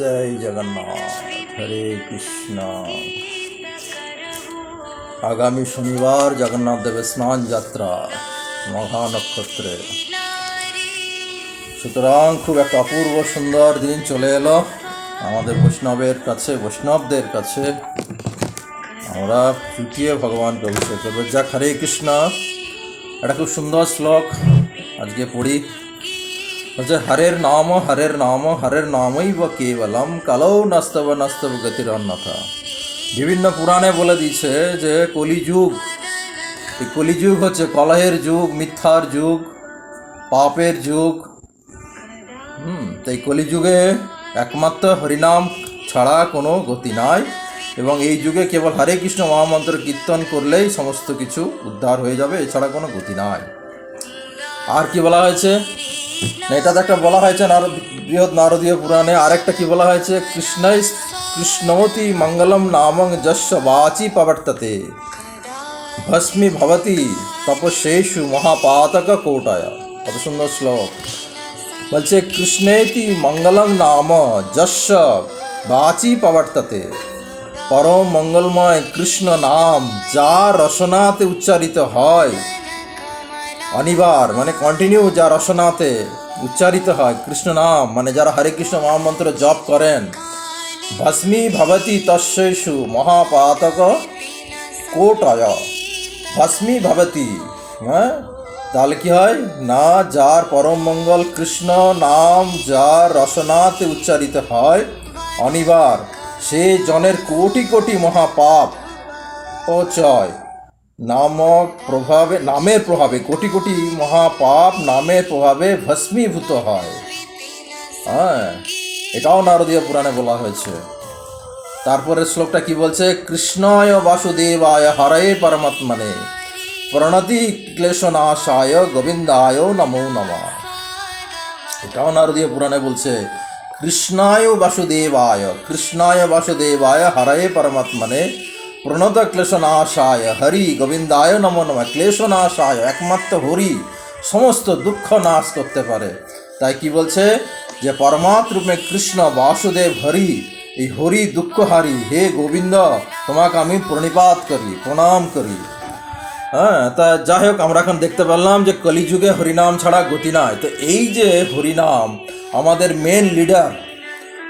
জয় জগন্নাথ, হরে কৃষ্ণ। আগামী শনিবার জগন্নাথ দেবের স্নান যাত্রা মহা নক্ষত্রে সুতরাং খুব একটা অপূর্ব সুন্দর দিন চলে এলো। আমাদের বৈষ্ণবের কাছে, বৈষ্ণবদের কাছে আমরা চুটিয়ে ভগবানকে অভিষেক করব যাক হরে কৃষ্ণ। একটা খুব সুন্দর শ্লোক আজকে পড়ি। হচ্ছে হরের নাম হরের নাম হরের নামই বা কেবলম কালৌ নাস্তব নাস্তব গতির অন্যথা বিভিন্ন পুরাণে বলে দিয়েছে যে কলিযুগ এই কলিযুগ হচ্ছে কলহের যুগ মিথ্যার যুগ পাপের যুগ হুম, তো এই কলিযুগে একমাত্র হরিনাম ছাড়া কোনো গতি নাই এবং এই যুগে কেবল হরে কৃষ্ণ মহামন্ত্র কীর্তন করলেই সমস্ত কিছু উদ্ধার হয়ে যাবে, এছাড়া কোনো গতি নাই। আর কি বলা হয়েছে? এটা তো একটা বলা হয়েছে বৃহৎ নারদীয় পুরাণে। আরেকটা কি বলা হয়েছে? কৃষ্ণই কৃষ্ণমতি মঙ্গলম নামং যশ বাচি প্রবর্ততে ভস্মি ভবতি তপশেষু মহাপাতক কোটায়। কত সুন্দর শ্লোক। বলছে, কৃষ্ণেতি মঙ্গলম নাম যশ বাচি প্রবর্ততে পরম মঙ্গলময় কৃষ্ণ নাম যা রসনাতে উচ্চারিত হয়। অনিবার মানে কন্টিনিউ যা রসনাতে উচ্চারিত হয়, কৃষ্ণ নাম মানে যারা হরে কৃষ্ণ মহামন্ত্র জপ করেন। ভস্মী ভবতি তস্যেষু মহাপাতক কোটয়। ভস্মী ভবতি হ্যাঁ? তাহলে কি হয়? না, যার পরম মঙ্গল কৃষ্ণ নাম, যার রসনাতে উচ্চারিত হয়, অনিবার, সে জনের কোটি কোটি মহাপাপ অচয় নামক প্রভাবে, নামের প্রভাবে, কোটি কোটি মহাপাপ নামের প্রভাবে ভস্মীভূত হয়। হ্যাঁ এটাও নারদীয় পুরাণে বলা হয়েছে। তারপরে শ্লোকটা কি বলছে? কৃষ্ণায় বাসুদেবায় হরে পরমাত্মনে প্রণতি ক্লেশনাশায় গোবিন্দায় নমো নমঃ। এটাও নারদীয় পুরাণে বলছে, কৃষ্ণায় বাসুদেবায় কৃষ্ণায় বাসুদেবায় হরে পরমাত্মনে প্রণত ক্লেশনাশায় হরি গোবিন্দায় নম নম। ক্লেশনাশায়, একমাত্র হরি, সমস্ত দুঃখ নাশ করতে পারে। তাই কি বলছে? যে পরমাত্মে কৃষ্ণ বাসুদেব হরি, এই হরি দুঃখহারি, হে গোবিন্দ, তোমাকে আমি প্রণিপাত করি, প্রণাম করি। হ্যাঁ তা যাই হোক, আমরা এখন দেখতে পেলাম যে কলিযুগে হরিনাম ছাড়া গতি নাই। তো এই যে হরিনাম, আমাদের মেন লিডার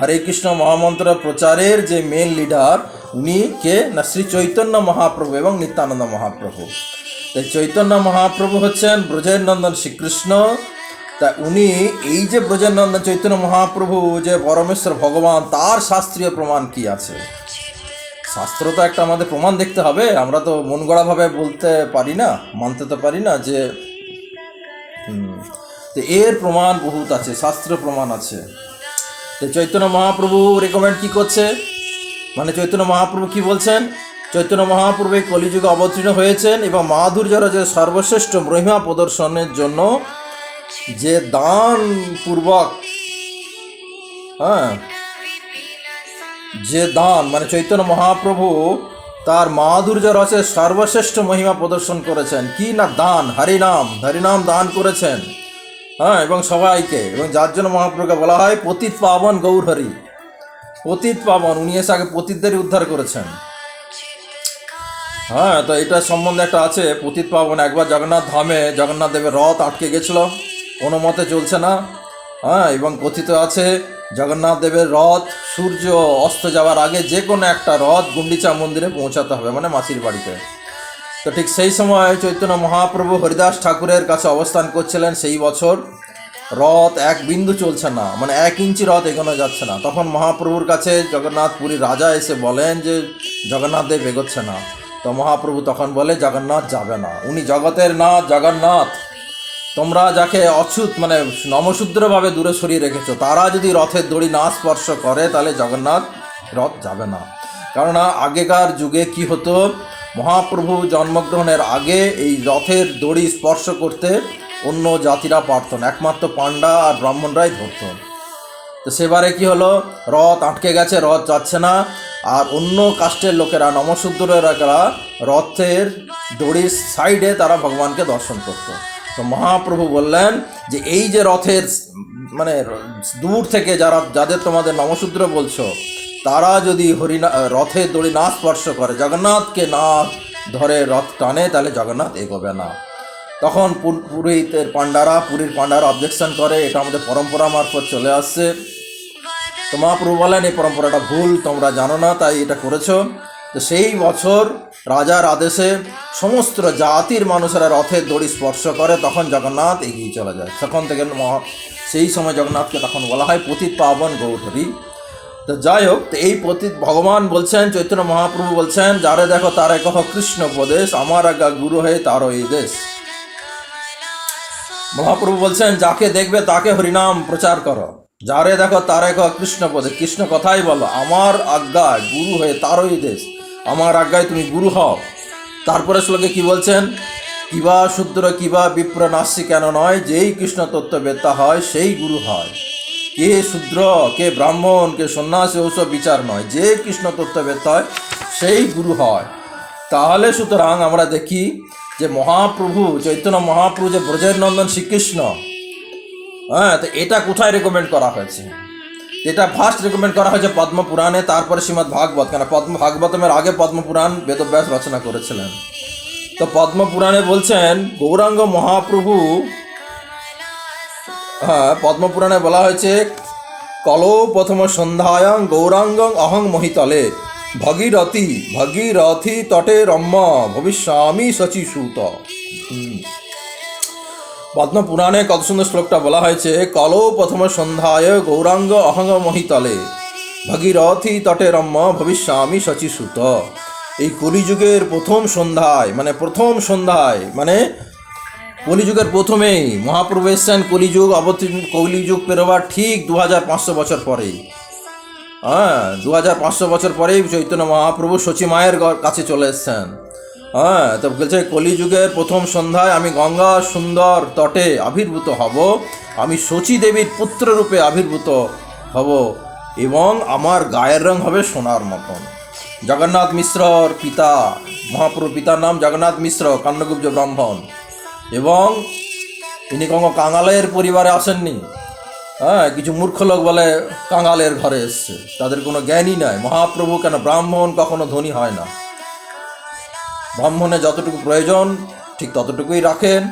হরে কৃষ্ণ মহামন্ত্র প্রচারের যে মেন লিডার উনি কে না শ্রী চৈতন্য মহাপ্রভু এবং নিত্যানন্দ মহাপ্রভু তাই চৈতন্য মহাপ্রভু হচ্ছেন ব্রজের নন্দন শ্রীকৃষ্ণ তা উনি এই যে ব্রজের নন্দন চৈতন্য মহাপ্রভু, যে পরমেশ্বর ভগবান, তার শাস্ত্রীয় প্রমাণ কি আছে? শাস্ত্র তো একটা আমাদের প্রমাণ দেখতে হবে, আমরা তো মন গড়াভাবে বলতে পারি না, মানতে তো পারি না যে তো এর প্রমাণ বহুত আছে শাস্ত্র প্রমাণ আছে। তো চৈতন্য মহাপ্রভু রেকমেন্ড কি করছে? মানে চৈতন্য মহাপ্রভু কি বলছেন? চৈতন্য মহাপ্রভু কলিযুগে অবতীর্ণ হয়েছেন এবং মাধুর্যর যে সর্বশ্রেষ্ঠ মহিমা প্রদর্শনের জন্য যে দান পূর্বক হ্যাঁ যে দান মানে চৈতন্য মহাপ্রভু তার মাধুর্য রসের সর্বশ্রেষ্ঠ মহিমা প্রদর্শন করেছেন। কি না দান? হরিনাম হরিনাম দান করেছেন। হ্যাঁ এবং সবাইকে, এবং যার জন্য মহাপ্রভুকে বলা হয় পতিত পাবন গৌর হরি পতিত পাবন, উনি এসে আগে পতিতদেরই উদ্ধার করেছেন। হ্যাঁ তো এটা সম্বন্ধে একটা আছে, পতিত পাবন, একবার জগন্নাথ ধামে জগন্নাথ দেবের রথ আটকে গেছিল, কোনো মতে চলছে না। হ্যাঁ এবং কথিত আছে, জগন্নাথ দেবের রথ, সূর্য অস্ত যাওয়ার আগে যে কোনো একটা রথ গুন্ডিচা মন্দিরে পৌঁছাতে হবে মানে মাসির বাড়িতে। তো ঠিক সেই সময় চৈতন্য মহাপ্রভু হরিদাস ঠাকুরের কাছে অবস্থান করছিলেন সেই বছর। রথ এক বিন্দু চলছে না মানে এক ইঞ্চি রথ এগোনো যাচ্ছে না। তখন মহাপ্রভুর কাছে জগন্নাথ পুরী রাজা এসে বলেন যে, জগন্নাথ দেব এগোচ্ছে না। তো মহাপ্রভু তখন বলে, জগন্নাথ যাবে না। উনি জগতের নাথ জগন্নাথ। তোমরা যাকে অচ্যুত মানে নমশূদ্রভাবে দূরে সরিয়ে রেখেছো, তারা যদি রথের দড়ি না স্পর্শ করে, তাহলে জগন্নাথ রথ যাবে না। কেননা আগেকার যুগে কি হতো, মহাপ্রভু জন্মগ্রহণের আগে এই রথের দড়ি স্পর্শ করতে অন্য জাতিরা পারত না। একমাত্র পাণ্ডা আর ব্রাহ্মণরাই ধরত। তো সেবারে কি হলো? রথ আটকে গেছে, রথ যাচ্ছে না। আর অন্য কাস্টের লোকেরা নমশূদ্রেরা রথের দড়ির সাইডে তারা ভগবানকে দর্শন করতো। তো মহাপ্রভু বললেন যে, এই যে রথের মানে দূর থেকে যারা, যাদের তোমাদের নমশূদ্র বলছো, তারা যদি হরিনা, রথের দড়ি না স্পর্শ করে, জগন্নাথকে না ধরে রথ টানে, তাহলে জগন্নাথ এগোবে না। তখন পুরোহিতের পাণ্ডারা, পুরীর পাণ্ডারা অবজেকশন করে, এটা আমাদের পরম্পরা মারফত চলে আসছে। তো মহাপ্রভু বলেন, এই পরম্পরাটা ভুল, তোমরা জানো না, তাই এটা করেছ। তো সেই বছর রাজার আদেশে সমস্ত জাতির মানুষেরা রথের দড়ি স্পর্শ করে, তখন জগন্নাথ এগিয়ে চলে যায়। তখন থেকে মহা সেই সময় জগন্নাথকে তখন বলা হয় পতিত পাবন গৌরহরি তো যাই হোক, তো এই পতিত ভগবান বলছেন, চৈতন্য মহাপ্রভু বলছেন, যারে দেখো তারে কহ কৃষ্ণ উপদেশ, আমার আজ্ঞা গুরু হয়ে তারও এই দেশ। মহাপ্রভু বলছেন, যাকে দেখবে তাকে হরিনাম প্রচার করো। যারে দেখো তারে কৃষ্ণ পদে। কৃষ্ণ কথাই বলো, আমার আজ্ঞায় গুরু হয়ে তারই দেশ। আমার আজ্ঞায় তুমি গুরু হও। তারপরে শ্লোকে কি বলছেন? কিবা শুদ্র, কিবা বিপ্র নাস্যি কেন নয়? যেই কৃষ্ণ তত্ত্ববেত্তা হয়, সেই গুরু হয়। কে শূদ্র, কে ব্রাহ্মণ, কে সন্ন্যাসী ওসব বিচার নয়। যে কৃষ্ণ তত্ত্ববেত্তা হয়, সেই গুরু হয়। তাহলে সুতরাং আমরা দেখি যে মহাপ্রভু, চৈতন্য মহাপ্রভু, যে ব্রজের নন্দন শ্রীকৃষ্ণ হ্যাঁ তো এটা কোথায় রেকমেন্ড করা হয়েছে? এটা ফার্স্ট রেকমেন্ড করা হয়েছে পদ্মপুরাণে, তারপরে শ্রীমৎ ভাগবত কেন পদ্ম, ভাগবতমের আগে পদ্মপুরাণ বেদব্যাস রচনা করেছিলেন। তো পদ্মপুরাণে বলছেন, গৌরাঙ্গ মহাপ্রভু হ্যাঁ পদ্মপুরাণে বলা হয়েছে, কলো প্রথম সন্ধ্যায়ং গৌরাঙ্গং অহং মহিতলে। ভগীরথী ভগীরথী তটে রম্য, ভবিষ্যামি সচিসূত হুম। পদ্মপুরাণে কত সুন্দর শ্লোকটা বলা হয়েছে, কলো প্রথম সন্ধ্যায় গৌরাঙ্গ অহং মহিতলে। ভগীরথী তটে রম্য, ভবিষ্যামি সচিসূত এই কলিযুগের প্রথম সন্ধ্যায় মানে প্রথম সন্ধ্যায় মানে কলিযুগের প্রথমেই মহাপ্রভু এসছেন কলিযুগ, অবতীর্ণ কলিযুগ পেরোবার ঠিক দু হাজার পাঁচশো বছর পরেই। হ্যাঁ দু হাজার পাঁচশো বছর পরেই চৈতন্য মহাপ্রভু সচী মায়ের কাছে চলে এসছেন। হ্যাঁ তো বলছে, কলিযুগের প্রথম সন্ধ্যায় আমি গঙ্গা সুন্দর তটে আবির্ভূত হব। আমি সচী দেবীর পুত্ররূপে আবির্ভূত হব এবং আমার গায়ের রং হবে সোনার মতন। জগন্নাথ মিশ্রর পিতা মহাপ্রভু পিতার নাম জগন্নাথ মিশ্র কান্নগুব্জ ব্রাহ্মণ। এবং তিনি কোনো কাঙালের পরিবারে আসেননি? হ্যাঁ কিছু মূর্খ লোক বলে কাঙালের ঘরে এসছে। তাদের কোনো জ্ঞানই নাই। মহাপ্রভু কেন ব্রাহ্মণ কখনো ধনী হয় না? ব্রাহ্মণের যতটুকু প্রয়োজন, ঠিক ততটুকুই রাখেন।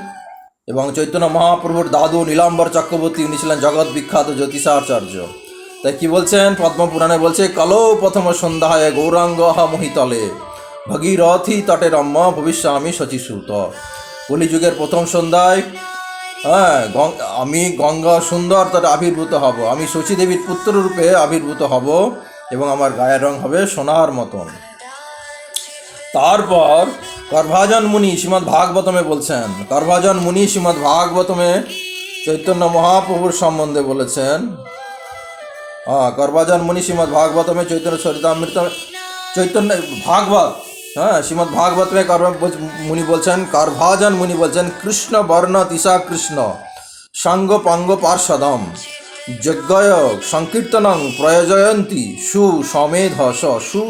এবং চৈতন্য মহাপ্রভুর দাদু নীলাম্বর চক্রবর্তী, উনি ছিলেন জগৎ বিখ্যাত জ্যোতিষাচার্য। তাই কি বলছেন? পদ্মপুরাণে বলছে, কালো প্রথম সন্ধ্যায় গৌরাঙ্গ মহিতলে, ভগীরথী তটে রম্য, ভবিষ্যামি শচীসূত। কলিযুগের প্রথম সন্ধ্যায় হ্যাঁ আমি গঙ্গা সুন্দর তটে আবির্ভূত হব। আমি শচী দেবীর পুত্ররূপে আবির্ভূত হব এবং আমার গায়ের রং হবে সোনার মতন। তারপর করভাজন মুনি শ্রীমৎ ভাগবতমে বলছেন, করভাজন মুনি শ্রীমৎ ভাগবতমে চৈতন্য মহাপ্রভুর সম্বন্ধে বলেছেন হ্যাঁ করভাজন মুনি শ্রীমৎ ভাগবতমে চৈতন্য চরিতামৃত, চৈতন্য ভাগবত হ্যাঁ শ্রীমৎ ভাগবতমে কর্ম মুনি বলছেন, করভাজন মুনি বলছেন, কৃষ্ণ বর্ণ তিসা কৃষ্ণ, সাঙ্গ পাঙ্গ পার্ষদম যজ্ঞয় সংকীর্তনং প্রয়োজয়ন্তী সুসমেধস সু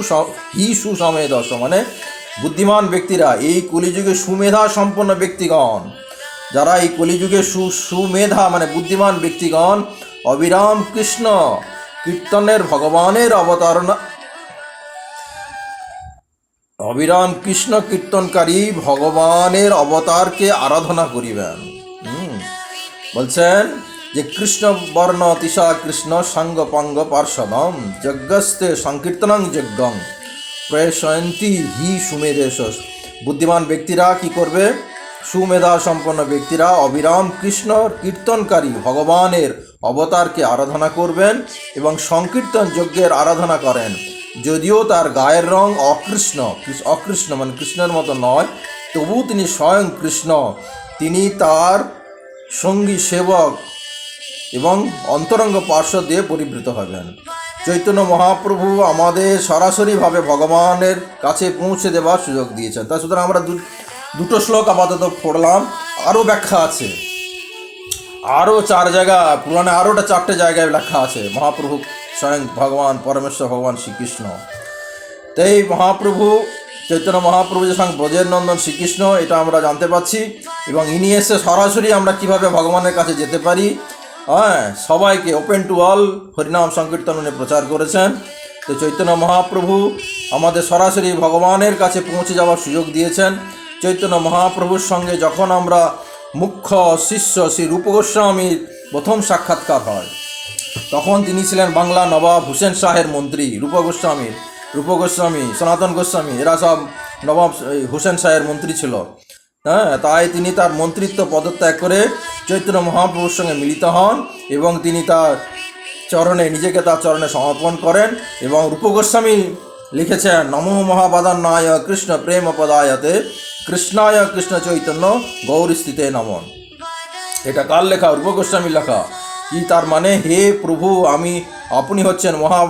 হি সুসমেধস মানে বুদ্ধিমান ব্যক্তিরা, এই কলিযুগে সুমেধা সম্পন্ন ব্যক্তিগণ, যারা এই কলিযুগে সু সুমেধা মানে বুদ্ধিমান ব্যক্তিগণ, অবিরাম কৃষ্ণ, কীর্তনের ভগবানের অবতারণ অবিরাম কৃষ্ণ কীর্তনকারী ভগবানের অবতারকে আরাধনা করিবেন। বলছেন যে কৃষ্ণ বর্ণ তিসা কৃষ্ণ সাঙ্গ পাঙ্গ পার্শ্বদম যজ্ঞস্তে সংকীর্তনং যজ্ঞং। প্রয়সয়ন্তী হি সুমেধেশ। বুদ্ধিমান ব্যক্তিরা কি করবে? সুমেধা সম্পন্ন ব্যক্তিরা অবিরাম কৃষ্ণ কীর্তনকারী ভগবানের অবতারকে আরাধনা করবেন এবং সংকীর্তন যজ্ঞের আরাধনা করেন। যদিও তার গায়ের রং অকৃষ্ণ অকৃষ্ণ মানে কৃষ্ণের মতো নয় তবু তিনি স্বয়ং কৃষ্ণ। তিনি তার সঙ্গী, সেবক এবং অন্তরঙ্গ পার্শ্ব দিয়ে পরিবৃত হবেন চৈতন্য মহাপ্রভু আমাদের সরাসরিভাবে ভগবানের কাছে পৌঁছে দেওয়ার সুযোগ দিয়েছেন। তা সুতরাং আমরা দুটো শ্লোক আপাতত পড়লাম। আরও ব্যাখ্যা আছে। আরও চার জায়গা, পুরাণে আরোটা চারটে জায়গায় লেখা আছে মহাপ্রভু স্বয়ং ভগবান পরমেশ্বর ভগবান শ্রীকৃষ্ণ। তাই মহাপ্রভু, চৈতন্য মহাপ্রভু যে সঙ্গে ব্রজের নন্দন শ্রীকৃষ্ণ, এটা আমরা জানতে পাচ্ছি এবং ইনি এসে সরাসরি আমরা কীভাবে ভগবানের কাছে যেতে পারি হ্যাঁ সবাইকে ওপেন টু অল হরিনাম সংকীর্তন উনি প্রচার করেছেন। তো চৈতন্য মহাপ্রভু আমাদের সরাসরি ভগবানের কাছে পৌঁছে যাওয়ার সুযোগ দিয়েছেন। চৈতন্য মহাপ্রভুর সঙ্গে যখন আমরা মুখ্য শিষ্য শ্রী রূপ গোস্বামীর প্রথম সাক্ষাৎকার হয় তখন তিনি ছিলেন বাংলা নবাব হুসেন শাহের মন্ত্রী রূপ গোস্বামী রূপ গোস্বামী, সনাতন গোস্বামী, এরা সব নবাব হুসেন শাহের মন্ত্রী ছিল। হ্যাঁ তাই তিনি তার মন্ত্রিত্ব পদত্যাগ করে চৈত্র মহাপ্রভুর সঙ্গে মিলিত হন এবং তিনি তার চরণে, নিজেকে তার চরণে সমর্পণ করেন এবং রূপ গোস্বামী লিখেছেন, নমো মহাবাদান্নায় কৃষ্ণ প্রেম পদায়তে, কৃষ্ণায় কৃষ্ণ চৈতন্য গৌরীস্থিতে নমন এটা কার লেখা? রূপ গোস্বামীর লেখা। কি তার মানে হে প্রভু, আমি, আপনি হচ্ছেন মহা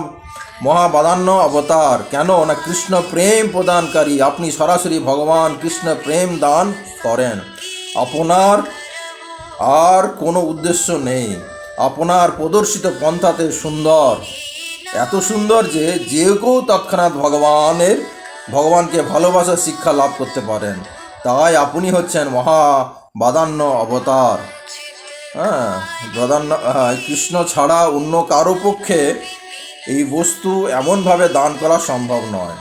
মহাবাদান্য অবতার। কেন? না কৃষ্ণ প্রেম প্রদানকারী। আপনি সরাসরি ভগবান কৃষ্ণ প্রেম দান করেন। আপনার আর কোনো উদ্দেশ্য নেই। আপনার প্রদর্শিত পন্থাতে সুন্দর। এত সুন্দর যে যে কেউ তৎক্ষণাৎ ভগবানের, ভগবানকে ভালোবাসার শিক্ষা লাভ করতে পারেন। তাই আপনি হচ্ছেন মহা বাদান্য অবতার। হ্যাঁ প্রাধান্য হ্যাঁ, কৃষ্ণ ছাড়া অন্য কারও পক্ষে এই বস্তু এমনভাবে দান করা সম্ভব নয়।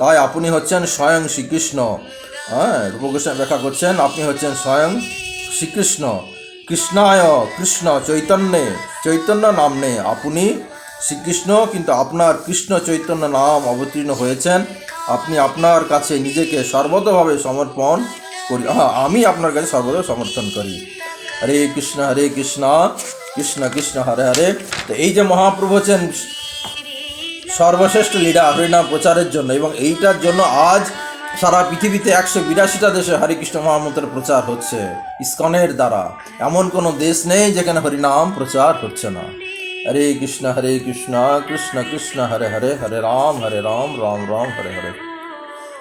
তাই আপনি হচ্ছেন স্বয়ং শ্রীকৃষ্ণ। হ্যাঁ রূপকৃষ্ণ ব্যাখ্যা করছেন আপনি হচ্ছেন স্বয়ং শ্রীকৃষ্ণ। কৃষ্ণায় কৃষ্ণ চৈতন্যে চৈতন্য নাম নামনে আপনি শ্রীকৃষ্ণ কিন্তু আপনার কৃষ্ণ চৈতন্য নাম অবতীর্ণ হয়েছেন। আপনি আপনার কাছে নিজেকে সর্বতভাবে সমর্পণ করি হ্যাঁ আমি আপনার কাছে সর্বদা সমর্থন করি। হরে কৃষ্ণ হরে কৃষ্ণ কৃষ্ণ কৃষ্ণ, হরে হরে। তো এই যে মহাপ্রভু হচ্ছেন সর্বশ্রেষ্ঠ লিডার হরিনাম প্রচারের জন্য, এবং এইটার জন্য আজ সারা পৃথিবীতে একশো বিরাশিটা দেশে হরে কৃষ্ণ মহামন্ত্রের প্রচার হচ্ছে, ইস্কনের দ্বারা। এমন কোনো দেশ নেই যেখানে হরিনাম প্রচার হচ্ছে না। হরে কৃষ্ণ হরে কৃষ্ণ কৃষ্ণ কৃষ্ণ, হরে হরে হরে রাম হরে রাম রাম রাম, হরে হরে।